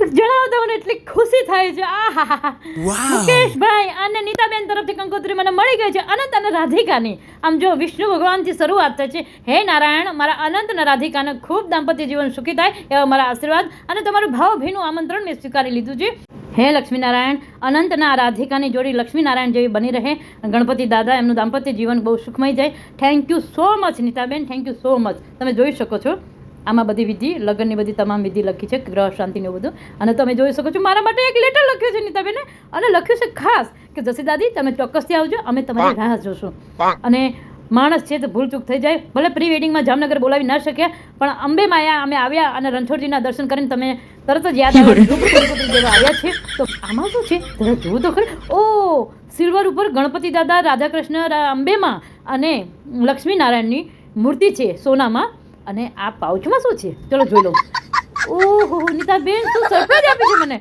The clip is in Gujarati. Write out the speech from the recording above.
જણાવતા મને એટલી ખુશી થાય છે. આ હા હા Wow. મુકેશભાઈ અને નીતાબેન તરફથી કંકોત્રી મને મળી ગઈ છે અનંત અને રાધિકાની. આમ જો વિષ્ણુ ભગવાનથી શરૂઆત થાય છે. હે નારાયણ મારા અનંત અને રાધિકાને ખૂબ દાંપત્ય જીવન સુખી થાય એવા મારા આશીર્વાદ અને તમારું ભાવભીનું આમંત્રણ મેં સ્વીકારી લીધું છે. હે લક્ષ્મીનારાયણ અનંતના રાધિકાની જોડી લક્ષ્મીનારાયણ જેવી બની રહે. ગણપતિ દાદા એમનું દાંપત્ય જીવન બહુ સુખમય જાય. થેન્ક યુ સો મચ નીતાબેન. થેન્ક યુ સો મચ તમે જોઈ શકો છો. આમાં બધી વિધિ લગ્નની બધી તમામ વિધિ લખી છે ગ્રહ શાંતિને બધું. અને તમે જોઈ શકો છો મારા માટે એક લેટર લખ્યો છે નીતાબેને. અને લખ્યું છે ખાસ કે જસી દાદી તમે ચોક્કસથી આવજો અમે તમારી રાહ જોશું. અને માણસ છે તો ભૂલ ચૂક થઈ જાય ભલે પ્રી વેડિંગમાં જામનગર બોલાવી ન શક્યા પણ અંબે માયા અમે આવ્યા અને રણછોડજીના દર્શન કરીને તમે તરત જ યાદ આવ્યા આવ્યા છે તો આમાં શું છે? જરા જોવું તો ખરી. ઓ સિલ્વર ઉપર ગણપતિ દાદા રાધાકૃષ્ણ અંબેમાં અને લક્ષ્મીનારાયણની મૂર્તિ છે સોનામાં. અને આ પાઉચમાં શું છે? ચલો જોઈ લઉં. ઓહો નીતાબેન શું સરપ્રાઈઝ આપી છે મને?